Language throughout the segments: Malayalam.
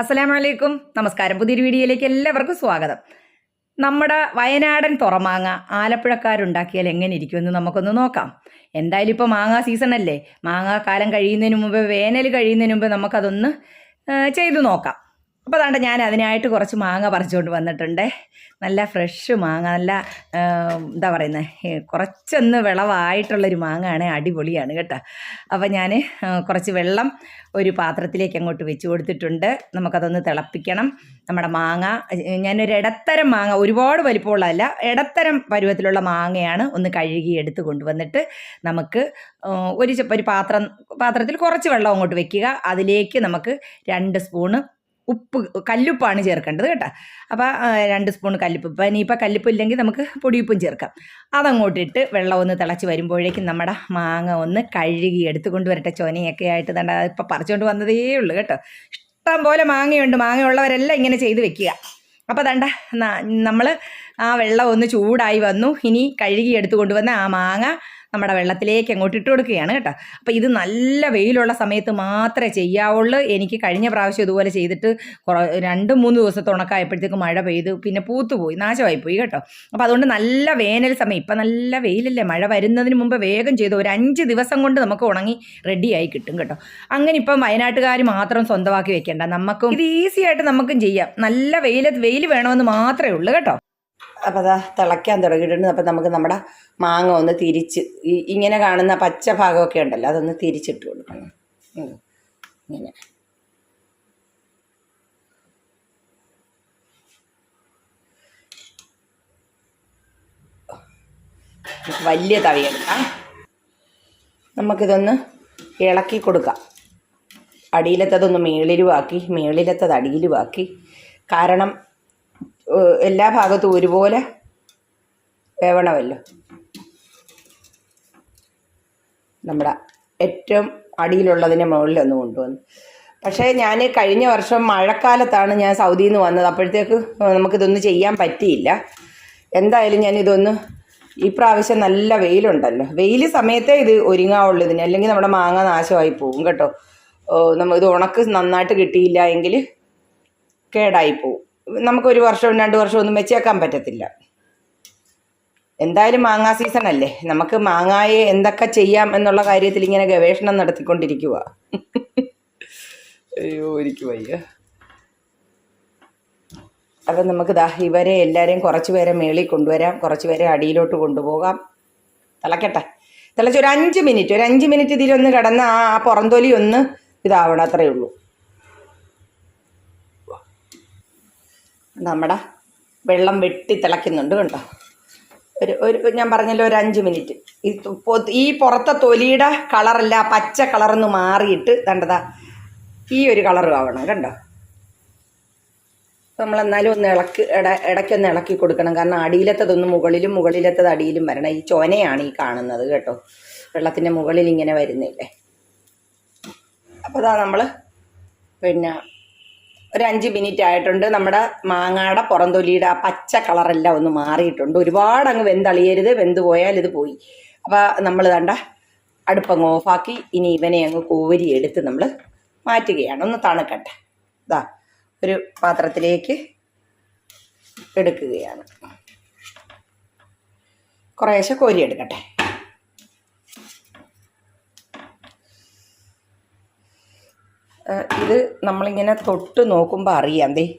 അസ്സലാമു അലൈക്കും നമസ്കാരം. പുതിയൊരു വീഡിയോയിലേക്ക് എല്ലാവർക്കും സ്വാഗതം. നമ്മുടെ വയനാടൻ തുറമാങ്ങ ആലപ്പുഴക്കാരുണ്ടാക്കിയാൽ എങ്ങനെ ഇരിക്കുമെന്ന് നമുക്കൊന്ന് നോക്കാം. എന്തായാലും ഇപ്പോൾ മാങ്ങ സീസൺ അല്ലേ? മാങ്ങ കാലം കഴിയുന്നതിന് മുമ്പ് വേനൽ കഴിയുന്നതിന് മുമ്പ് നമുക്കതൊന്ന് ചെയ്തു നോക്കാം. അപ്പോൾ അതാണ്ട് ഞാൻ അതിനായിട്ട് കുറച്ച് മാങ്ങ പറിച്ചുകൊണ്ട് വന്നിട്ടുണ്ട്. നല്ല ഫ്രഷ് മാങ്ങ നല്ല എന്താ പറയുന്നത് കുറച്ചൊന്ന് വിളവായിട്ടുള്ളൊരു മാങ്ങയാണ് അടിപൊളിയാണ് കേട്ടോ. അപ്പോൾ ഞാൻ കുറച്ച് വെള്ളം ഒരു പാത്രത്തിലേക്ക് അങ്ങോട്ട് വെച്ച് കൊടുത്തിട്ടുണ്ട്. നമുക്കതൊന്ന് തിളപ്പിക്കണം. നമ്മുടെ മാങ്ങ ഞാനൊരു ഇടത്തരം മാങ്ങ ഒരുപാട് വലിപ്പമുള്ളതല്ല ഇടത്തരം പരുവത്തിലുള്ള മാങ്ങയാണ് ഒന്ന് കഴുകി എടുത്ത് കൊണ്ടുവന്നിട്ട് നമുക്ക് ഒരു ഒരു പാത്രം പാത്രത്തിൽ കുറച്ച് വെള്ളം അങ്ങോട്ട് വെക്കുക. അതിലേക്ക് നമുക്ക് രണ്ട് സ്പൂണ് ഉപ്പ് കല്ലുപ്പാണ് ചേർക്കേണ്ടത് കേട്ടോ. അപ്പോൾ രണ്ട് സ്പൂൺ കല്ലുപ്പ്. ഇപ്പം ഇനിയിപ്പോൾ കല്ലുപ്പ് ഇല്ലെങ്കിൽ നമുക്ക് പൊടിയുപ്പും ചേർക്കാം. അതങ്ങോട്ടിട്ട് വെള്ളം ഒന്ന് തിളച്ച് വരുമ്പോഴേക്കും നമ്മുടെ മാങ്ങ ഒന്ന് കഴുകി എടുത്തുകൊണ്ട് കൊണ്ടുവരട്ടെ. ചൊനയൊക്കെ ആയിട്ട് തണ്ട ഇപ്പം പറിച്ചുകൊണ്ട് വന്നതേ ഉള്ളൂ കേട്ടോ. ഇഷ്ടം പോലെ മാങ്ങയുണ്ട്. മാങ്ങയുള്ളവരെല്ലാം ഇങ്ങനെ ചെയ്ത് വെക്കുക. അപ്പോൾ തണ്ട നമ്മൾ ആ വെള്ളം ഒന്ന് ചൂടായി വന്നു. ഇനി കഴുകി എടുത്തു കൊണ്ടുവന്ന ആ മാങ്ങ നമ്മുടെ വെള്ളത്തിലേക്ക് അങ്ങോട്ട് ഇട്ട് കൊടുക്കുകയാണ് കേട്ടോ. അപ്പോൾ ഇത് നല്ല വെയിലുള്ള സമയത്ത് മാത്രമേ ചെയ്യാവുള്ളൂ. എനിക്ക് കഴിഞ്ഞ പ്രാവശ്യം ഇതുപോലെ ചെയ്തിട്ട് കുറ രണ്ട് മൂന്ന് ദിവസത്തെ ഉണക്കായപ്പോഴത്തേക്ക് മഴ പെയ്ത് പിന്നെ പൂത്തുപോയി നാശമായി പോയി കേട്ടോ. അപ്പോൾ അതുകൊണ്ട് നല്ല വേനൽ സമയം. ഇപ്പം നല്ല വെയിലല്ലേ? മഴ വരുന്നതിന് മുമ്പ് വേഗം ചെയ്തു ഒരു അഞ്ച് ദിവസം കൊണ്ട് നമുക്ക് ഉണങ്ങി റെഡിയായി കിട്ടും കേട്ടോ. അങ്ങനെ ഇപ്പം വയനാട്ടുകാർ മാത്രം സ്വന്തമാക്കി വെക്കേണ്ട. നമുക്കും ഇത് ഈസി ആയിട്ട് നമുക്കും ചെയ്യാം. നല്ല വെയിൽ വെയിൽ വേണമെന്ന് മാത്രമേ ഉള്ളൂ കേട്ടോ. അപ്പോൾ അതാ തിളയ്ക്കാൻ തുടങ്ങിയിട്ടുണ്ട്. അപ്പോൾ നമുക്ക് നമ്മുടെ മാങ്ങ ഒന്ന് തിരിച്ച് ഈ ഇങ്ങനെ കാണുന്ന പച്ച ഭാഗമൊക്കെ ഉണ്ടല്ലോ അതൊന്ന് തിരിച്ചിട്ട് കൊടുക്കണം. ഇങ്ങനെ. വലിയ തവിയെടുക്കാം നമുക്കിതൊന്ന് ഇളക്കി കൊടുക്കാം. അടിയിലത്തതൊന്ന് മേളിലുമാക്കി മേളിലത്തത് അടിയിലുമാക്കി കാരണം എല്ലാ ഭാഗത്തും ഒരുപോലെ വേവണമല്ലോ. നമ്മുടെ ഏറ്റവും അടിയിലുള്ളതിനെ മുകളിലൊന്ന് കൊണ്ടുവന്നു. പക്ഷേ ഞാൻ കഴിഞ്ഞ വർഷം മഴക്കാലത്താണ് ഞാൻ സൗദിയിൽ നിന്ന് വന്നത്. അപ്പോഴത്തേക്ക് നമുക്കിതൊന്നും ചെയ്യാൻ പറ്റിയില്ല. എന്തായാലും ഞാൻ ഇതൊന്ന് ഈ പ്രാവശ്യം നല്ല വെയിലുണ്ടല്ലോ. വെയിൽ സമയത്തേ ഇത് ഒരുങ്ങാവുള്ളൂ ഇതിന്. അല്ലെങ്കിൽ നമ്മുടെ മാങ്ങ നാശമായി പോകും കേട്ടോ. നമ്മൾ നമ്മ ഇത് ഉണക്ക് നന്നായിട്ട് കിട്ടിയില്ല എങ്കിൽ കേടായി പോവും നമുക്കൊരു വർഷവും രണ്ട് വർഷവും ഒന്നും വെച്ചേക്കാൻ പറ്റത്തില്ല. എന്തായാലും മാങ്ങാ സീസൺ അല്ലേ? നമുക്ക് മാങ്ങായെ എന്തൊക്കെ ചെയ്യാം എന്നുള്ള കാര്യത്തിൽ ഇങ്ങനെ ഗവേഷണം നടത്തിക്കൊണ്ടിരിക്കുക അയ്യോ എനിക്ക് വയ്യ. അപ്പം നമുക്ക് ദാ ഇവരെ എല്ലാവരെയും കുറച്ച് പേരെ മേളിൽ കൊണ്ടുവരാം. കുറച്ച് പേരെ അടിയിലോട്ട് കൊണ്ടുപോകാം. തിളക്കട്ടെ. തിളച്ച് ഒരു അഞ്ച് മിനിറ്റ് ഒരു അഞ്ച് മിനിറ്റ് ഇതിലൊന്ന് കിടന്ന് ആ പുറന്തൊലി ഒന്ന് ഇതാവണം അത്രയേ ഉള്ളൂ. നമ്മുടെ വെള്ളം വെട്ടി തിളയ്ക്കുന്നുണ്ട് കണ്ടോ? ഒരു ഒരു ഞാൻ പറഞ്ഞല്ലോ ഒരു അഞ്ച് മിനിറ്റ്. ഈ ഈ പുറത്തെ തൊലിയുടെ കളറല്ല പച്ച കളറൊന്ന് മാറിയിട്ട് കണ്ടതാ ഈ ഒരു കളറും ആവണം കണ്ടോ? നമ്മൾ എന്നാലും ഒന്ന് ഇളക്കി ഇട ഇടയ്ക്കൊന്ന് ഇളക്കി കൊടുക്കണം. കാരണം അടിയിലത്തതൊന്ന് മുകളിലും മുകളിലത്തത് അടിയിലും വരണം. ഈ ചോനയാണ് ഈ കാണുന്നത് കേട്ടോ. വെള്ളത്തിന്റെ മുകളിൽ ഇങ്ങനെ വരുന്നില്ലേ? അപ്പോൾ അതാ നമ്മൾ പിന്നെ ഒരു അഞ്ച് മിനിറ്റ് ആയിട്ടുണ്ട്. നമ്മുടെ മാങ്ങയുടെ പുറന്തൊലിയുടെ ആ പച്ച കളറെല്ലാം ഒന്ന് മാറിയിട്ടുണ്ട്. ഒരുപാട് അങ്ങ് വെന്തളിയരുത്. വെന്ത് പോയാൽ ഇത് പോയി. അപ്പോൾ നമ്മൾ കണ്ട അടുപ്പങ്ങ് ഓഫാക്കി. ഇനി ഇവനെ അങ്ങ് കോരി എടുത്ത് നമ്മൾ മാറ്റുകയാണ്. ഒന്ന് തണുക്കട്ടെ. ഇതാ ഒരു പാത്രത്തിലേക്ക് എടുക്കുകയാണ്. കുറേശ്ശെ കോരി എടുക്കട്ടെ ഇത് നമ്മളിങ്ങനെ തൊട്ട് നോക്കുമ്പോൾ അറിയാം. ദേ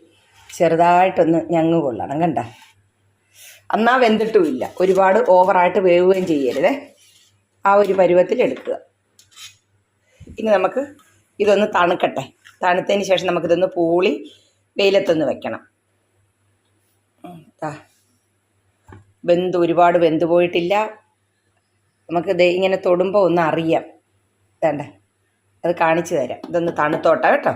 ചെറുതായിട്ടൊന്ന് ഞങ്ങ് കൊള്ളണം കണ്ട? അന്നാ വെന്തിട്ടുമില്ല. ഒരുപാട് ഓവറായിട്ട് വേവുകയും ചെയ്യരുതേ. ആ ഒരു പരുവത്തിൽ എടുക്കുക. ഇനി നമുക്ക് ഇതൊന്ന് തണുക്കട്ടെ. തണുത്തതിന് ശേഷം നമുക്കിതൊന്ന് പൂളി വെയിലത്തൊന്ന് വെക്കണം. വെന്ത് ഒരുപാട് വെന്ത് പോയിട്ടില്ല. നമുക്ക് ദേ ഇങ്ങനെ തൊടുമ്പോൾ ഒന്ന് അറിയാം. വേണ്ട. അത് കാണിച്ചു തരാം. ഇതൊന്ന് തണുത്തോട്ടെ കേട്ടോ.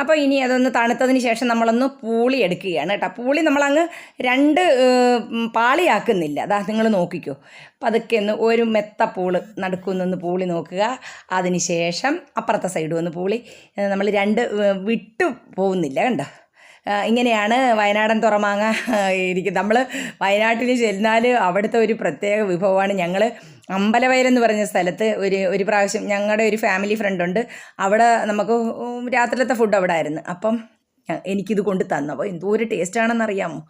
അപ്പോൾ ഇനി അതൊന്ന് തണുത്തതിന് ശേഷം നമ്മളൊന്ന് പൂളി എടുക്കുകയാണ് കേട്ടോ. പൂളി നമ്മളങ്ങ് രണ്ട് പാളിയാക്കുന്നില്ല. അതാ നിങ്ങൾ നോക്കിക്കോ. പതുക്കെ ഒന്ന് ഒരു മെത്ത പൂൾ നടുക്കുന്നൊന്ന് പൂളി നോക്കുക. അതിന് ശേഷം അപ്പുറത്തെ സൈഡ് ഒന്ന് പൂളി. നമ്മൾ രണ്ട് വിട്ടു പോകുന്നില്ല കണ്ടോ? ഇങ്ങനെയാണ് വയനാടൻ തുറമാങ്ങ ഇരിക്കുന്നത്. നമ്മൾ വയനാട്ടിൽ ചെന്നാൽ അവിടുത്തെ ഒരു പ്രത്യേക വിഭവമാണ്. ഞങ്ങൾ അമ്പലവയലെന്ന് പറഞ്ഞ സ്ഥലത്ത് ഒരു ഒരു പ്രാവശ്യം ഞങ്ങളുടെ ഒരു ഫാമിലി ഫ്രണ്ട് ഉണ്ട്. അവിടെ നമുക്ക് രാത്രിയിലത്തെ ഫുഡ് അവിടെ ആയിരുന്നു അപ്പം എനിക്കിത് കൊണ്ട് തന്നു. അപ്പോൾ എന്തോ ഒരു ടേസ്റ്റാണെന്ന് അറിയാമോ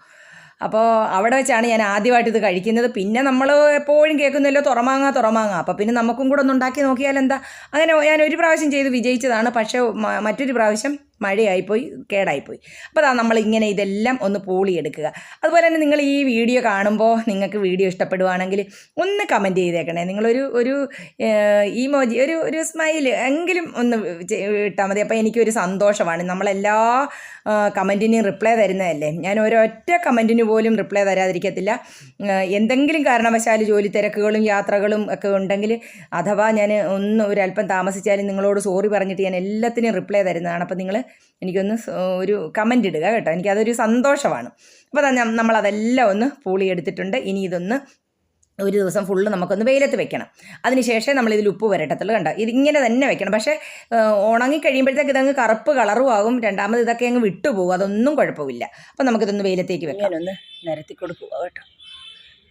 അപ്പോൾ അവിടെ വെച്ചാണ് ഞാൻ ആദ്യമായിട്ട് ഇത് കഴിക്കുന്നത്. പിന്നെ നമ്മൾ എപ്പോഴും കേൾക്കുന്നല്ലോ തുറമാങ്ങ തുറമാങ്ങ. അപ്പോൾ പിന്നെ നമുക്കും കൂടെ ഒന്ന് ഉണ്ടാക്കി നോക്കിയാൽ എന്താ അങ്ങനെ ഞാൻ ഒരു പ്രാവശ്യം ചെയ്ത് വിജയിച്ചതാണ്. പക്ഷേ മറ്റൊരു പ്രാവശ്യം മഴയായിപ്പോയി കേടായിപ്പോയി. അപ്പോൾ അതാ നമ്മളിങ്ങനെ ഇതെല്ലാം ഒന്ന് പൂളിയെടുക്കുക. അതുപോലെ തന്നെ നിങ്ങൾ ഈ വീഡിയോ കാണുമ്പോൾ നിങ്ങൾക്ക് വീഡിയോ ഇഷ്ടപ്പെടുവാണെങ്കിൽ ഒന്ന് കമന്റ് ചെയ്തേക്കണേ. നിങ്ങളൊരു ഒരു ഈ മോജി ഒരു ഒരു സ്മൈൽ എങ്കിലും ഒന്ന് ഇട്ടാൽ മതി. അപ്പോൾ എനിക്കൊരു സന്തോഷമാണ്. നമ്മളെല്ലാ കമന്റിനും റിപ്ലൈ തരുന്നതല്ലേ? ഞാൻ ഒരൊറ്റ കമന്റിന് പോലും റിപ്ലൈ തരാതിരിക്കത്തില്ല. എന്തെങ്കിലും കാരണവശാൽ ജോലി തിരക്കുകളും യാത്രകളും ഒക്കെ ഉണ്ടെങ്കിൽ അഥവാ ഞാൻ ഒന്ന് ഒരല്പം താമസിച്ചാലും നിങ്ങളോട് സോറി പറഞ്ഞിട്ട് ഞാൻ എല്ലാത്തിനും റിപ്ലൈ തരുന്നതാണ്. അപ്പോൾ നിങ്ങൾ എനിക്കൊന്ന് ഒരു കമന്റ് ഇടുക കേട്ടോ. എനിക്കതൊരു സന്തോഷമാണ്. അപ്പോൾ നമ്മളതെല്ലാം ഒന്ന് പൂളി എടുത്തിട്ടുണ്ട് ഇനി ഇതൊന്ന് ഒരു ദിവസം ഫുള്ള് നമുക്കൊന്ന് വെയിലത്ത് വെക്കണം. അതിനുശേഷം നമ്മൾ ഇതിൽ ഉപ്പ് വരട്ടത്തുള്ളൂ കണ്ടോ? ഇതിങ്ങനെ തന്നെ വെക്കണം. പക്ഷേ ഉണങ്ങി കഴിയുമ്പോഴത്തേക്ക് ഇതങ്ങ് കറുപ്പ് കളറും ആകും. രണ്ടാമത് ഇതൊക്കെ അങ്ങ് വിട്ടുപോകും. അതൊന്നും കുഴപ്പമില്ല. അപ്പോൾ നമുക്കിതൊന്ന് വെയിലത്തേക്ക് വെക്കാം. ഒന്ന് നിരത്തി കൊടുക്കുക കേട്ടോ.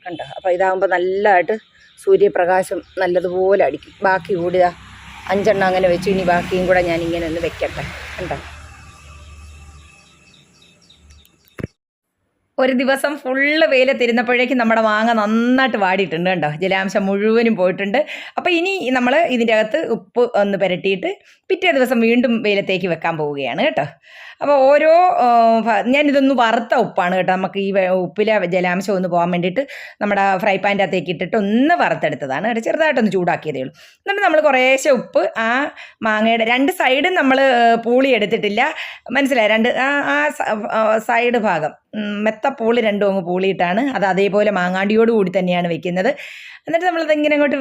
കണ്ടോ? അപ്പോൾ ഇതാകുമ്പോൾ നല്ലതായിട്ട് സൂര്യപ്രകാശം നല്ലതുപോലെ അടിക്കും. ബാക്കി കൂടി ദാ അഞ്ചെണ്ണം അങ്ങനെ വെച്ചു ഇനി ബാക്കിയും കൂടെ ഞാൻ ഇങ്ങനെ ഒന്ന് വെക്കട്ടെ. കണ്ടോ? ഒരു ദിവസം ഫുള്ള് വെയിലത്തിരുന്നപ്പോഴേക്കും നമ്മുടെ മാങ്ങ നന്നായിട്ട് വാടിയിട്ടുണ്ട് കേട്ടോ ജലാംശം മുഴുവനും പോയിട്ടുണ്ട്. അപ്പോൾ ഇനി നമ്മൾ ഇതിന്റെ അകത്ത് ഉപ്പ് ഒന്ന് പുരട്ടിയിട്ട് പിറ്റേ ദിവസം വീണ്ടും വെയിലത്തേക്ക് വെക്കാൻ പോവുകയാണ് കേട്ടോ. അപ്പോൾ ഓരോ ഞാനിതൊന്ന് വറുത്ത ഉപ്പാണ് കേട്ടോ. നമുക്ക് ഈ ഉപ്പിലെ ജലാംശം ഒന്ന് പോകാൻ വേണ്ടിയിട്ട് നമ്മുടെ ഫ്രൈ പാന്റെ അകത്തേക്ക് ഇട്ടിട്ട് ഒന്ന് വറുത്തെടുത്തതാണ് കേട്ടോ. ചെറുതായിട്ടൊന്ന് ചൂടാക്കിയതേ ഉള്ളൂ. എന്നിട്ട് നമ്മൾ കുറേശ്ശെ ഉപ്പ് ആ മാങ്ങയുടെ രണ്ട് സൈഡും നമ്മൾ പൂളി എടുത്തിട്ടില്ല മനസ്സിലായി? രണ്ട് ആ സൈഡ് ഭാഗം മെത്ത പൂളി രണ്ടും അങ്ങ് പൂളിയിട്ടാണ്. അത് അതേപോലെ മാങ്ങാണ്ടിയോട് കൂടി തന്നെയാണ് വെക്കുന്നത്. എന്നിട്ട് നമ്മളത് ഇങ്ങനെ അങ്ങോട്ട്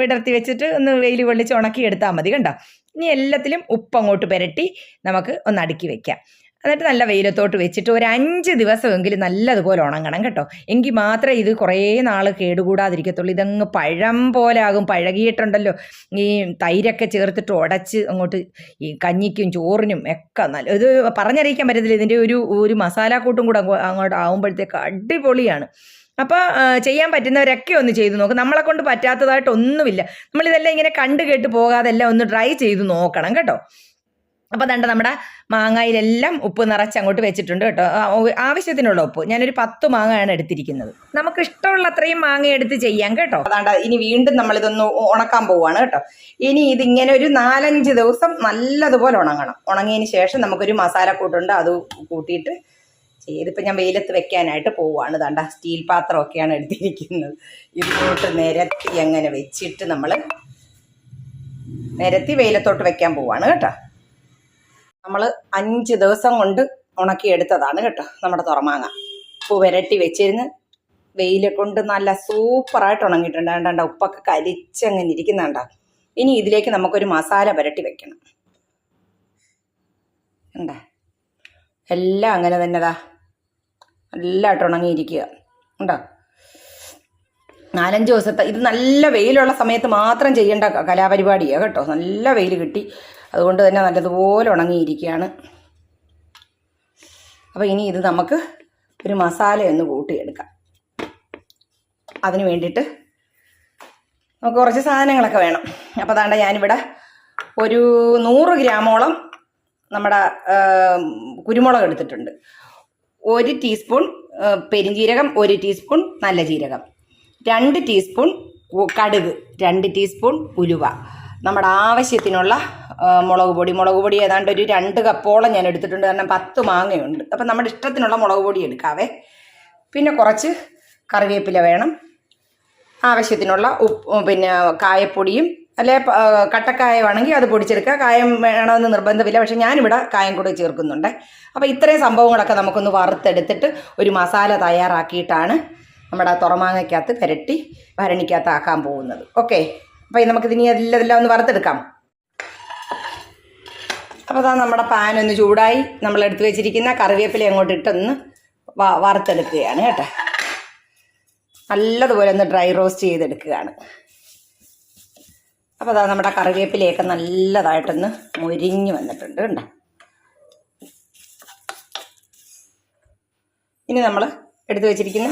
വിടർത്തി വെച്ചിട്ട് ഒന്ന് വെയിൽ കൊള്ളിച്ച് ഉണക്കി എടുത്താൽ മതി കണ്ടോ? ഇനി എല്ലാത്തിലും ഉപ്പ് അങ്ങോട്ട് പുരട്ടി നമുക്ക് ഒന്ന് അടുക്കി വെക്കാം. എന്നിട്ട് നല്ല വെയിലത്തോട്ട് വെച്ചിട്ട് ഒരു അഞ്ച് ദിവസമെങ്കിലും നല്ലതുപോലെ ഉണങ്ങണം കേട്ടോ. എങ്കിൽ മാത്രമേ ഇത് കുറേ നാൾ കേടുകൂടാതിരിക്കത്തുള്ളൂ. ഇതങ്ങ് പഴം പോലെ ആകും. പഴകിയിട്ടുണ്ടല്ലോ. ഈ തൈരൊക്കെ ചേർത്തിട്ട് ഉടച്ച് അങ്ങോട്ട് ഈ കഞ്ഞിക്കും ചോറിനും ഒക്കെ നല്ല ഇത് പറഞ്ഞറിയിക്കാൻ പറ്റത്തില്ല. ഇതിന്റെ ഒരു ഒരു മസാലക്കൂട്ടും കൂടെ അങ്ങോട്ട് ആകുമ്പോഴത്തേക്ക് അടിപൊളിയാണ്. അപ്പോൾ ചെയ്യാൻ പറ്റുന്നവരൊക്കെ ഒന്ന് ചെയ്തു നോക്കും. നമ്മളെ കൊണ്ട് പറ്റാത്തതായിട്ടൊന്നുമില്ല. നമ്മളിതെല്ലാം ഇങ്ങനെ കണ്ടു കേട്ട് പോകാതെല്ലാം ഒന്ന് ട്രൈ ചെയ്ത് നോക്കണം കേട്ടോ. അപ്പോൾ ദണ്ട നമ്മുടെ മാങ്ങയിലെല്ലാം ഉപ്പ് നിറച്ച് അങ്ങോട്ട് വെച്ചിട്ടുണ്ട് കേട്ടോ. ആവശ്യത്തിനുള്ള ഉപ്പ്. ഞാനൊരു പത്ത് മാങ്ങയാണ് എടുത്തിരിക്കുന്നത്. നമുക്ക് ഇഷ്ടമുള്ള അത്രയും മാങ്ങ എടുത്ത് ചെയ്യാം കേട്ടോ. അതാണ്ട് ഇനി വീണ്ടും നമ്മളിതൊന്ന് ഉണക്കാൻ പോവുകയാണ് കേട്ടോ. ഇനി ഇതിങ്ങനെ ഒരു നാലഞ്ച് ദിവസം നല്ലതുപോലെ ഉണങ്ങണം. ഉണങ്ങിയതിന് ശേഷം നമുക്കൊരു മസാല മസാലക്കൂട്ടുണ്ട് അത് കൂട്ടിയിട്ട് ചെയ്തിപ്പോൾ ഞാൻ വെയിലത്ത് വെക്കാനായിട്ട് പോവുകയാണ് ദണ്ട സ്റ്റീൽ പാത്രമൊക്കെയാണ് എടുത്തിരിക്കുന്നത്. ഇതിലോട്ട് നിരത്തി അങ്ങനെ വെച്ചിട്ട് നമ്മൾ നിരത്തി വെയിലത്തോട്ട് വെക്കാൻ പോവുകയാണ് കേട്ടോ. നമ്മൾ അഞ്ച് ദിവസം കൊണ്ട് ഉണക്കിയെടുത്തതാണ് കേട്ടോ നമ്മുടെ തുറമാങ്ങ. ഉപ്പ് വരട്ടി വെച്ചിരുന്ന് വെയിലെ കൊണ്ട് നല്ല സൂപ്പറായിട്ട് ഉണങ്ങിയിട്ടുണ്ട് കണ്ട ഉപ്പൊക്കെ കരിച്ചങ്ങനെ ഇരിക്കുന്നുണ്ട? ഇനി ഇതിലേക്ക് നമുക്കൊരു മസാല പുരട്ടി വെക്കണം. ഉണ്ട എല്ലാം അങ്ങനെ തന്നെതാ നല്ലതായിട്ട് ഉണങ്ങിയിരിക്കുക. ഉണ്ടോ നാലഞ്ച് ദിവസത്തെ ഇത് നല്ല വെയിലുള്ള സമയത്ത് മാത്രം ചെയ്യേണ്ട കലാപരിപാടിയാണ് കേട്ടോ. നല്ല വെയിൽ കിട്ടി. അതുകൊണ്ട് തന്നെ നല്ലതുപോലെ ഉണങ്ങിയിരിക്കുകയാണ്. അപ്പോൾ ഇനി ഇത് നമുക്ക് ഒരു മസാല ഒന്ന് കൂട്ടിയെടുക്കാം. അതിന് വേണ്ടിയിട്ട് നമുക്ക് കുറച്ച് സാധനങ്ങളൊക്കെ വേണം. അപ്പോൾ അതാണ്ട് ഞാനിവിടെ ഒരു നൂറ് ഗ്രാമോളം നമ്മുടെ കുരുമുളക് എടുത്തിട്ടുണ്ട്. ഒരു ടീസ്പൂൺ പെരിഞ്ജീരകം ഒരു ടീസ്പൂൺ നല്ല ജീരകം. രണ്ട് ടീസ്പൂൺ കടുക് രണ്ട് ടീസ്പൂൺ ഉലുവ. നമ്മുടെ ആവശ്യത്തിനുള്ള മുളക് പൊടി. മുളക് പൊടി ഏതാണ്ട് ഒരു രണ്ട് കപ്പോളം ഞാൻ എടുത്തിട്ടുണ്ട്. കാരണം പത്ത് മാങ്ങയുണ്ട്. അപ്പം നമ്മുടെ ഇഷ്ടത്തിനുള്ള മുളക് പൊടി എടുക്കാവേ. പിന്നെ കുറച്ച് കറിവേപ്പില വേണം. ആവശ്യത്തിനുള്ള ഉപ്പ് പിന്നെ കായപ്പൊടിയും അല്ലെ പ- കട്ടക്കായ വേണമെങ്കിൽ അത് പൊടിച്ചെടുക്കുക. കായം വേണമെന്ന് നിർബന്ധമില്ല. പക്ഷെ ഞാനിവിടെ കായം കൂടെ ചേർക്കുന്നുണ്ട്. അപ്പോൾ ഇത്രയും സംഭവങ്ങളൊക്കെ നമുക്കൊന്ന് വറുത്തെടുത്തിട്ട് ഒരു മസാല തയ്യാറാക്കിയിട്ടാണ് നമ്മുടെ തുറമാങ്ങയ്ക്കകത്ത് പുരട്ടി ഭരണിക്കകത്ത് ആക്കാൻ പോകുന്നത്. ഓക്കെ. അപ്പോൾ നമുക്കിതിനി എല്ലാം എല്ലാം ഒന്ന് വറുത്തെടുക്കാം. അപ്പോൾ അതാ നമ്മുടെ പാൻ ഒന്ന് ചൂടായി. നമ്മൾ എടുത്തു വെച്ചിരിക്കുന്ന കറിവേപ്പില അങ്ങോട്ട് ഇട്ടൊന്ന് വറുത്തെടുക്കുകയാണ് കേട്ടോ. നല്ലതുപോലെ ഒന്ന് ഡ്രൈ റോസ്റ്റ് ചെയ്തെടുക്കുകയാണ്. അപ്പോൾ അതാ നമ്മുടെ കറിവേപ്പിലയൊക്കെ നല്ലതായിട്ടൊന്ന് മുരിഞ്ഞ് വന്നിട്ടുണ്ട് കണ്ടോ? ഇനി നമ്മൾ എടുത്തു വെച്ചിരിക്കുന്ന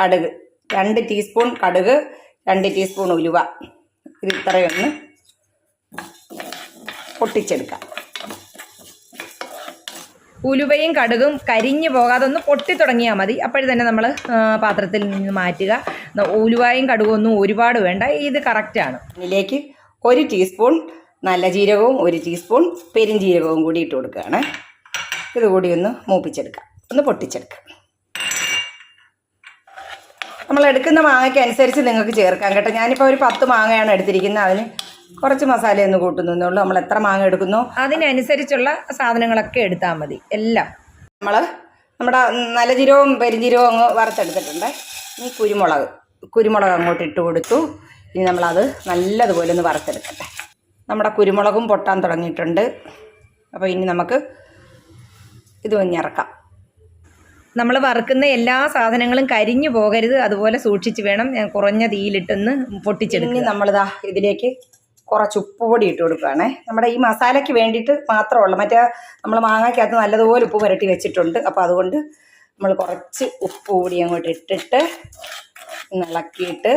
കടുക്. രണ്ട് ടീസ്പൂൺ കടുക് രണ്ട് ടീസ്പൂൺ ഉലുവ. ഇത് ഇത്രയൊന്ന് പൊട്ടിച്ചെടുക്കാം. ഉലുവയും കടുകും കരിഞ്ഞു പോകാതെ ഒന്ന് പൊട്ടി തുടങ്ങിയാൽ മതി. അപ്പോഴും തന്നെ നമ്മൾ പാത്രത്തിൽ നിന്ന് മാറ്റുക. ഉലുവയും കടുകും ഒന്നും ഒരുപാട് വേണ്ട. ഇത് കറക്റ്റാണ് ഇതിലേക്ക് ഒരു ടീസ്പൂൺ നല്ല ജീരകവും ഒരു ടീസ്പൂൺ പെരിഞ്ജീരകവും കൂടി ഇട്ട് കൊടുക്കുകയാണ്. ഇതുകൂടി ഒന്ന് മൂപ്പിച്ചെടുക്കുക ഒന്ന് പൊട്ടിച്ചെടുക്കാം. നമ്മൾ എടുക്കുന്ന മാങ്ങയ്ക്ക് അനുസരിച്ച് നിങ്ങൾക്ക് ചേർക്കാം കേട്ടോ. ഞാനിപ്പോൾ ഒരു പത്ത് മാങ്ങയാണ് എടുത്തിരിക്കുന്നത്. അതിന് കുറച്ച് മസാല ഒന്ന് കൂട്ടുന്നേ ഉള്ളൂ നമ്മൾ എത്ര മാങ്ങ എടുക്കുന്നു? അതിനനുസരിച്ചുള്ള സാധനങ്ങളൊക്കെ എടുത്താൽ മതി. എല്ലാം. നമ്മൾ നമ്മുടെ നല്ല ജീരകവും പെരിഞ്ജീരകവും അങ്ങ് വറുത്തെടുത്തിട്ടുണ്ട്. ഇനി കുരുമുളക്. കുരുമുളക് അങ്ങോട്ട് ഇട്ട് കൊടുത്തു. ഇനി നമ്മളത് നല്ലതുപോലെ ഒന്ന് വറുത്തെടുക്കട്ടെ. നമ്മുടെ കുരുമുളകും പൊട്ടാൻ തുടങ്ങിയിട്ടുണ്ട്. അപ്പോൾ ഇനി നമുക്ക് ഇത് ഇറക്കാം. നമ്മൾ വറുക്കുന്ന എല്ലാ സാധനങ്ങളും കരിഞ്ഞു പോകരുത്. അതുപോലെ സൂക്ഷിച്ച് വേണം. ഞാൻ കുറഞ്ഞ തീയിലിട്ടൊന്ന് പൊട്ടിച്ചെടുക്കും ഇനി നമ്മളിതാ ഇതിലേക്ക് കുറച്ച് ഉപ്പ് പൊടി ഇട്ട് കൊടുക്കുകയാണേ. നമ്മുടെ ഈ മസാലയ്ക്ക് വേണ്ടിയിട്ട് മാത്രമുള്ള മറ്റേ നമ്മൾ മാങ്ങയ്ക്കകത്ത് നല്ലതുപോലെ ഉപ്പ് പുരട്ടി വെച്ചിട്ടുണ്ട്. അപ്പോൾ അതുകൊണ്ട് നമ്മൾ കുറച്ച് ഉപ്പ് കൂടി അങ്ങോട്ട് ഇട്ടിട്ട് ഇളക്കിയിട്ട്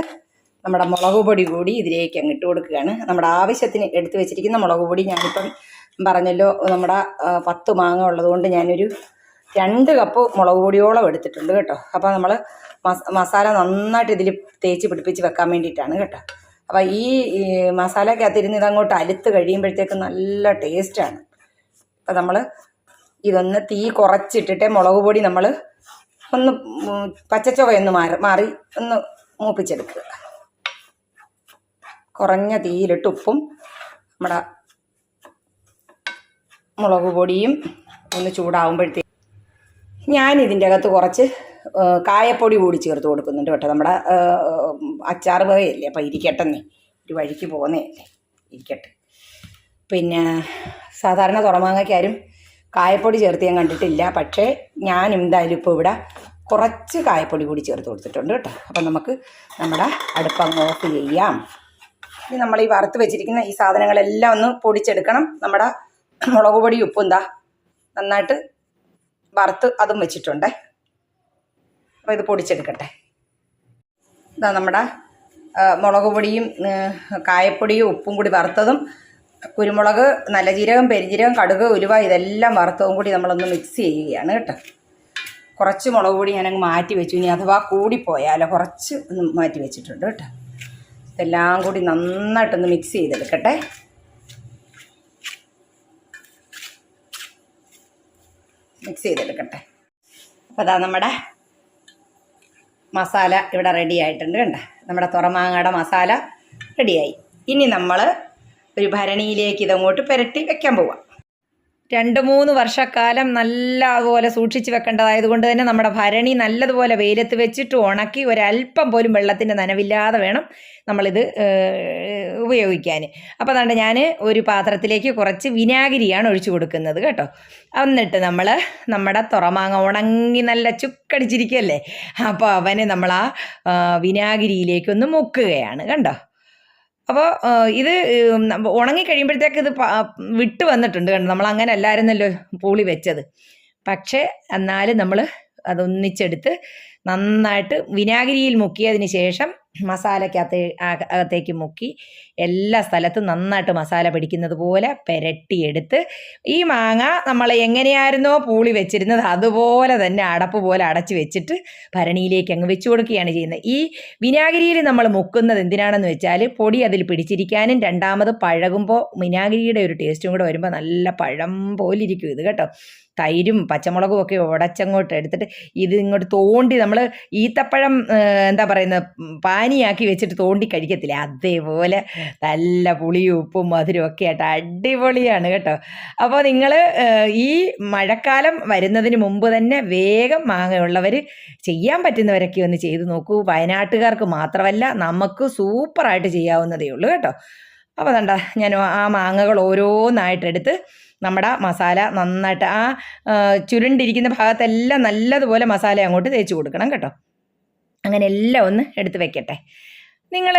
നമ്മുടെ മുളക് പൊടി കൂടി ഇതിലേക്ക് അങ്ങ് ഇട്ട് കൊടുക്കുകയാണ്. നമ്മുടെ ആവശ്യത്തിന് എടുത്തു വെച്ചിരിക്കുന്ന മുളക് പൊടി ഞാനിപ്പം പറഞ്ഞല്ലോ നമ്മുടെ പത്ത് മാങ്ങ ഉള്ളതുകൊണ്ട് ഞാനൊരു രണ്ട് കപ്പ് മുളക് പൊടിയോളം എടുത്തിട്ടുണ്ട് കേട്ടോ. അപ്പോൾ നമ്മൾ മസാല നന്നായിട്ട് ഇതിൽ തേച്ച് പിടിപ്പിച്ച് വെക്കാൻ വേണ്ടിയിട്ടാണ് കേട്ടോ. അപ്പോൾ ഈ മസാലക്കകത്തിരുന്ന് ഇതങ്ങോട്ട് അലുത്ത് കഴിയുമ്പോഴത്തേക്ക് നല്ല ടേസ്റ്റാണ് അപ്പോൾ നമ്മൾ ഇതൊന്ന് തീ കുറച്ചിട്ടിട്ട് മുളക് പൊടി നമ്മൾ ഒന്ന് പച്ചച്ചുവയൊന്ന് മാറി മാറി ഒന്ന് മൂപ്പിച്ചെടുക്കുക. കുറഞ്ഞ തീയിലിട്ട് ഉപ്പും നമ്മുടെ മുളക് പൊടിയും ഒന്ന് ചൂടാവുമ്പോഴത്തേക്ക് ഞാൻ ഇതിന്റെ അകത്ത് കുറച്ച് കായപ്പൊടി കൂടി ചേർത്ത് കൊടുക്കുന്നുണ്ട് കേട്ടോ. നമ്മുടെ അച്ചാർ വകയല്ലേ? അപ്പോൾ ഇരിക്കട്ടെന്നേ. ഒരു വഴിക്ക് പോകുന്നതല്ലേ ഇരിക്കട്ടെ. പിന്നെ സാധാരണ തുറമാങ്ങയ്ക്കാരും കായപ്പൊടി ചേർത്ത് ഞാൻ കണ്ടിട്ടില്ല. പക്ഷേ ഞാൻ എന്തായാലും ഇപ്പോൾ ഇവിടെ കുറച്ച് കായപ്പൊടി കൂടി ചേർത്ത് കൊടുത്തിട്ടുണ്ട് കേട്ടോ. അപ്പം നമുക്ക് നമ്മുടെ അടുപ്പങ്ങ് ഓഫ് ചെയ്യാം. ഇനി നമ്മൾ ഈ വറുത്ത് വെച്ചിരിക്കുന്ന ഈ സാധനങ്ങളെല്ലാം ഒന്ന് പൊടിച്ചെടുക്കണം. നമ്മുടെ മുളക് പൊടി ഉപ്പും എന്താ നന്നായിട്ട് വറുത്ത് അതും വെച്ചിട്ടുണ്ട്. അപ്പോൾ ഇത് പൊടിച്ചെടുക്കട്ടെ. ഇതാ നമ്മുടെ മുളക് പൊടിയും കായപ്പൊടിയും ഉപ്പും കൂടി വറുത്തതും കുരുമുളക് നല്ല ജീരകം പെരിഞ്ജീരകം കടുക് ഉലുവ ഇതെല്ലാം വറുത്തതും കൂടി നമ്മളൊന്ന് മിക്സ് ചെയ്യുകയാണ് കേട്ടോ. കുറച്ച് മുളക് പൊടി ഞാനങ്ങ് മാറ്റി വെച്ചു. ഇനി അഥവാ കൂടിപ്പോയാലോ കുറച്ച് ഒന്ന് മാറ്റി വെച്ചിട്ടുണ്ട് കേട്ടോ. ഇതെല്ലാം കൂടി നന്നായിട്ടൊന്ന് മിക്സ് ചെയ്തെടുക്കട്ടെ. മിക്സ് ചെയ്തെടുക്കട്ടെ. അപ്പോൾ അതാ നമ്മുടെ മസാല ഇവിടെ റെഡി ആയിട്ടുണ്ട് കണ്ട? നമ്മുടെ തുറമാങ്ങയുടെ മസാല റെഡിയായി ഇനി നമ്മൾ ഒരു ഭരണിയിലേക്ക് ഇതങ്ങോട്ട് പുരട്ടി വെക്കാൻ പോവാം. രണ്ട് മൂന്ന് വർഷക്കാലം നല്ലതുപോലെ സൂക്ഷിച്ച് വെക്കേണ്ടതായത് കൊണ്ട് തന്നെ നമ്മുടെ ഭരണി നല്ലതുപോലെ വെയിലത്ത് വെച്ചിട്ട് ഉണക്കി ഒരല്പം പോലും വെള്ളത്തിന്റെ നനവില്ലാതെ വേണം നമ്മളിത് ഉപയോഗിക്കാൻ. അപ്പോൾ അതുകൊണ്ട് ഞാൻ ഒരു പാത്രത്തിലേക്ക് കുറച്ച് വിനാഗിരിയാണ് ഒഴിച്ചു കൊടുക്കുന്നത് കേട്ടോ. എന്നിട്ട് നമ്മൾ നമ്മുടെ തുറമാങ്ങ ഉണങ്ങി നല്ല ചുക്കടിച്ചിരിക്കുകയല്ലേ? അപ്പോൾ അവനെ നമ്മൾ ആ, വിനാഗിരിയിലേക്കൊന്ന് മുക്കുകയാണ് കണ്ടോ? അപ്പോൾ ഇത് ഉണങ്ങി കഴിയുമ്പോഴത്തേക്ക് ഇത് വിട്ട് വന്നിട്ടുണ്ട് കണ്ടു? നമ്മൾ അങ്ങനെ അല്ലായിരുന്നല്ലോ പൂളി വെച്ചത്. പക്ഷേ എന്നാലും നമ്മൾ അതൊന്നിച്ചെടുത്ത് നന്നായിട്ട് വിനാഗിരിയിൽ മുക്കിയതിന് ശേഷം മസാലക്കകത്ത് അക- അകത്തേക്ക് മുക്കി എല്ലാ സ്ഥലത്തും നന്നായിട്ട് മസാല പിടിക്കുന്നത് പോലെ പെരട്ടിയെടുത്ത് ഈ മാങ്ങ നമ്മൾ എങ്ങനെയായിരുന്നോ പൂളി വെച്ചിരുന്നത് അതുപോലെ തന്നെ അടപ്പ് പോലെ അടച്ച് വെച്ചിട്ട് ഭരണിയിലേക്ക് അങ്ങ് വെച്ചു കൊടുക്കുകയാണ് ചെയ്യുന്നത്. ഈ വിനാഗിരിയിൽ നമ്മൾ മുക്കുന്നത് എന്തിനാണെന്ന് വെച്ചാൽ പൊടി അതിൽ പിടിച്ചിരിക്കാനും രണ്ടാമത് പഴകുമ്പോൾ വിനാഗിരിയുടെ ഒരു ടേസ്റ്റും കൂടെ വരുമ്പോൾ നല്ല പഴം പോലിരിക്കും ഇത് കേട്ടോ. തൈരും പച്ചമുളകും ഒക്കെ ഉടച്ചങ്ങോട്ട് എടുത്തിട്ട് ഇത് ഇങ്ങോട്ട് തോണ്ടി നമ്മൾ ഈത്തപ്പഴം ആ, എന്താ പറയുന്നത് പാനിയാക്കി വെച്ചിട്ട് തോണ്ടി കഴിക്കത്തില്ലേ? അതേപോലെ നല്ല പുളിയും ഉപ്പും മധുരവും ഒക്കെ ആയിട്ട് അടിപൊളിയാണ് കേട്ടോ. അപ്പോൾ നിങ്ങൾ ഈ മഴക്കാലം വരുന്നതിന് മുമ്പ് തന്നെ വേഗം മാങ്ങയുള്ളവർ ചെയ്യാൻ പറ്റുന്നവരൊക്കെ ഒന്ന് ചെയ്ത് നോക്കൂ. വയനാട്ടുകാർക്ക് മാത്രമല്ല നമുക്ക് സൂപ്പറായിട്ട് ചെയ്യാവുന്നതേ ഉള്ളൂ കേട്ടോ. അപ്പോൾ കണ്ട ഞാൻ ആ മാങ്ങകൾ ഓരോന്നായിട്ടെടുത്ത് നമ്മുടെ മസാല നന്നായിട്ട് ആ ചുരുണ്ടിരിക്കുന്ന ഭാഗത്തെല്ലാം നല്ലതുപോലെ മസാല അങ്ങോട്ട് തേച്ച് കൊടുക്കണം കേട്ടോ. അങ്ങനെ എല്ലാം ഒന്ന് എടുത്ത് വെക്കട്ടെ. നിങ്ങൾ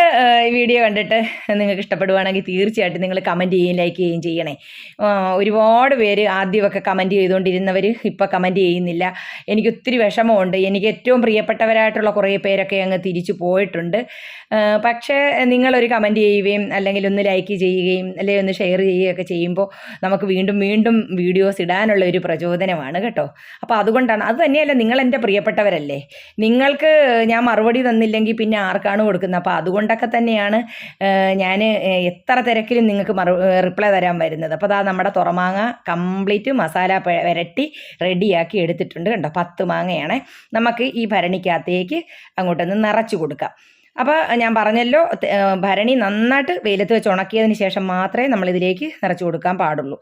ഈ വീഡിയോ കണ്ടിട്ട് നിങ്ങൾക്ക് ഇഷ്ടപ്പെടുവാണെങ്കിൽ തീർച്ചയായിട്ടും നിങ്ങൾ കമന്റ് ചെയ്യുകയും ലൈക്ക് ചെയ്യുകയും ചെയ്യണേ. ഒരുപാട് പേര് ആദ്യമൊക്കെ കമന്റ് ചെയ്തുകൊണ്ടിരുന്നവർ ഇപ്പോൾ കമന്റ് ചെയ്യുന്നില്ല. എനിക്ക് ഒത്തിരി വിഷമമുണ്ട്. എനിക്ക് ഏറ്റവും പ്രിയപ്പെട്ടവരായിട്ടുള്ള കുറേ പേരൊക്കെ അങ്ങ് തിരിച്ചു പോയിട്ടുണ്ട്. പക്ഷേ നിങ്ങളൊരു കമന്റ് ചെയ്യുകയും അല്ലെങ്കിൽ ഒന്ന് ലൈക്ക് ചെയ്യുകയും അല്ലെങ്കിൽ ഒന്ന് ഷെയർ ചെയ്യുകയൊക്കെ ചെയ്യുമ്പോൾ നമുക്ക് വീണ്ടും വീണ്ടും വീഡിയോസ് ഇടാനുള്ള ഒരു പ്രചോദനമാണ് കേട്ടോ. അപ്പോൾ അതുകൊണ്ടാണ് അത് തന്നെയല്ല നിങ്ങൾ എന്റെ പ്രിയപ്പെട്ടവരല്ലേ. നിങ്ങൾക്ക് ഞാൻ മറുപടി തന്നില്ലെങ്കിൽ പിന്നെ ആർക്കാണ് കൊടുക്കുന്നത്? അപ്പോൾ അതുകൊണ്ടൊക്കെ തന്നെയാണ് ഞാൻ എത്ര തിരക്കിലും നിങ്ങൾക്ക് മറു റിപ്ലൈ തരാൻ വരുന്നത്. അപ്പോൾ അതാ നമ്മുടെ തുറമാങ്ങ കംപ്ലീറ്റ് മസാല വരട്ടി റെഡിയാക്കി എടുത്തിട്ടുണ്ട് കണ്ടോ? പത്ത് മാങ്ങയാണ്. നമുക്ക് ഈ ഭരണിക്കകത്തേക്ക് അങ്ങോട്ടൊന്ന് നിറച്ച് കൊടുക്കാം. അപ്പോൾ ഞാൻ പറഞ്ഞല്ലോ ഭരണി നന്നായിട്ട് വെയിലത്ത് വെച്ച് ഉണക്കിയതിന് ശേഷം മാത്രമേ നമ്മളിതിലേക്ക് നിറച്ചു കൊടുക്കാൻ പാടുള്ളൂ.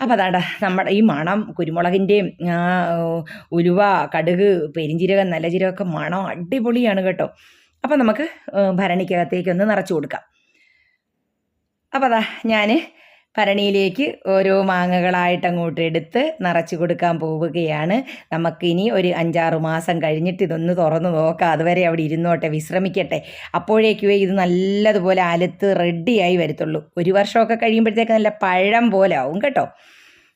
അപ്പോൾ അതാണ്ട നമ്മുടെ ഈ മണം കുരുമുളകിന്റെയും ഉലുവ കടുക് പെരിഞ്ചീരകം നല്ല ജീരകമൊക്കെ മണം അടിപൊളിയാണ് കേട്ടോ. അപ്പോൾ നമുക്ക് ഭരണിക്കകത്തേക്ക് ഒന്ന് നിറച്ചു കൊടുക്കാം. അപ്പോൾ അതാ ഞാൻ ഭരണിയിലേക്ക് ഓരോ മാങ്ങകളായിട്ട് അങ്ങോട്ട് എടുത്ത് നിറച്ചു കൊടുക്കാൻ പോവുകയാണ്. നമുക്കിനി ഒരു അഞ്ചാറ് മാസം കഴിഞ്ഞിട്ട് ഇതൊന്ന് തുറന്ന് നോക്കാം. അതുവരെ അവിടെ ഇരുന്നോട്ടെ വിശ്രമിക്കട്ടെ. അപ്പോഴേക്കുവേ ഇത് നല്ലതുപോലെ അലത്ത് റെഡിയായി വരത്തുള്ളൂ. ഒരു വർഷമൊക്കെ കഴിയുമ്പോഴത്തേക്ക് നല്ല പഴം പോലെ ആവും കേട്ടോ.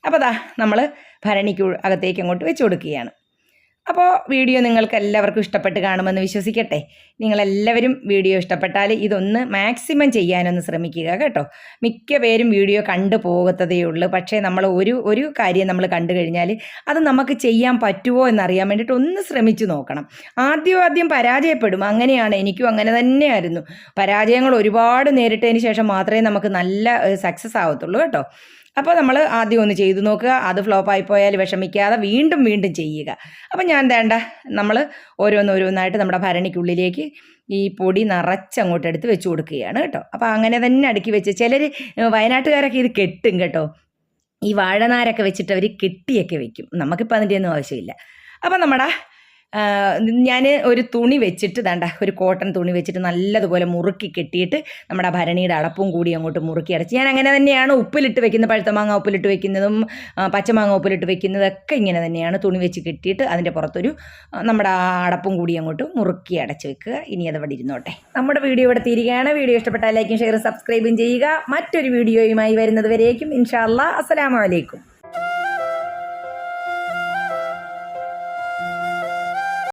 അപ്പോൾ അതാ നമ്മൾ ഭരണിക്ക് അകത്തേക്ക് അങ്ങോട്ട് വെച്ച് കൊടുക്കുകയാണ്. അപ്പോൾ വീഡിയോ നിങ്ങൾക്ക് എല്ലാവർക്കും ഇഷ്ടപ്പെട്ട് കാണുമെന്ന് വിശ്വസിക്കട്ടെ. നിങ്ങളെല്ലാവരും വീഡിയോ ഇഷ്ടപ്പെട്ടാൽ ഇതൊന്ന് മാക്സിമം ചെയ്യാനൊന്ന് ശ്രമിക്കുക കേട്ടോ. മിക്ക പേരും വീഡിയോ കണ്ടു പോകത്തതേ ഉള്ളൂ. പക്ഷേ നമ്മൾ ഒരു ഒരു കാര്യം നമ്മൾ കണ്ടു കഴിഞ്ഞാൽ അത് നമുക്ക് ചെയ്യാൻ പറ്റുമോ എന്നറിയാൻ വേണ്ടിയിട്ട് ഒന്ന് ശ്രമിച്ചു നോക്കണം. ആദ്യം ആദ്യം പരാജയപ്പെടും. അങ്ങനെയാണ് എനിക്കും അങ്ങനെ തന്നെയായിരുന്നു. പരാജയങ്ങൾ ഒരുപാട് നേരിട്ടതിന് ശേഷം മാത്രമേ നമുക്ക് നല്ല സക്സസ് ആവത്തുള്ളൂ കേട്ടോ. അപ്പോൾ നമ്മൾ ആദ്യം ഒന്ന് ചെയ്തു നോക്കുക. അത് ഫ്ലോപ്പായി പോയാൽ വിഷമിക്കാതെ വീണ്ടും വീണ്ടും ചെയ്യുക. അപ്പോൾ ഞാൻ വേണ്ട നമ്മൾ ഓരോന്നോരോന്നായിട്ട് നമ്മുടെ ഭരണിക്കുള്ളിലേക്ക് ഈ പൊടി നിറച്ചങ്ങോട്ട് എടുത്ത് വെച്ച് കൊടുക്കുകയാണ് കേട്ടോ. അപ്പോൾ അങ്ങനെ തന്നെ അടുക്കി വെച്ച് ചിലർ വയനാട്ടുകാരൊക്കെ ഇത് കെട്ടും കേട്ടോ. ഈ വാഴനാരൊക്കെ വെച്ചിട്ട് അവർ കെട്ടിയൊക്കെ വെക്കും. നമുക്കിപ്പോൾ അതിന്റെ ഒന്നും ആവശ്യമില്ല. അപ്പോൾ നമ്മുടെ ഞാൻ ഒരു തുണി വെച്ചിട്ട് ദാണ്ട ഒരു കോട്ടൺ തുണി വെച്ചിട്ട് നല്ലതുപോലെ മുറുക്കി കെട്ടിയിട്ട് നമ്മുടെ ഭരണിയുടെ അടപ്പും കൂടി അങ്ങോട്ട് മുറുക്കി അടച്ച്. ഞാൻ അങ്ങനെ തന്നെയാണ് ഉപ്പിലിട്ട് വെക്കുന്നത് പഴുത്ത മാങ്ങ ഉപ്പിലിട്ട് വെക്കുന്നതും പച്ചമാങ്ങ ഉപ്പിലിട്ട് വെക്കുന്നതൊക്കെ ഇങ്ങനെ തന്നെയാണ് തുണി വെച്ച് കെട്ടിയിട്ട് അതിന്റെ പുറത്തൊരു നമ്മുടെ അടപ്പും കൂടി അങ്ങോട്ട് മുറുക്കി അടച്ച് വെക്കുക. ഇനി അത് അവിടെ ഇരുന്നോട്ടെ. നമ്മുടെ വീഡിയോ ഇവിടെ തീരുകയാണ്. വീഡിയോ ഇഷ്ടപ്പെട്ടാൽ ലൈക്കും ഷെയറും സബ്സ്ക്രൈബും ചെയ്യുക. മറ്റൊരു വീഡിയോയുമായി വരുന്നത് വരേക്കും. ഇൻഷാ അസ്സലാമലൈക്കും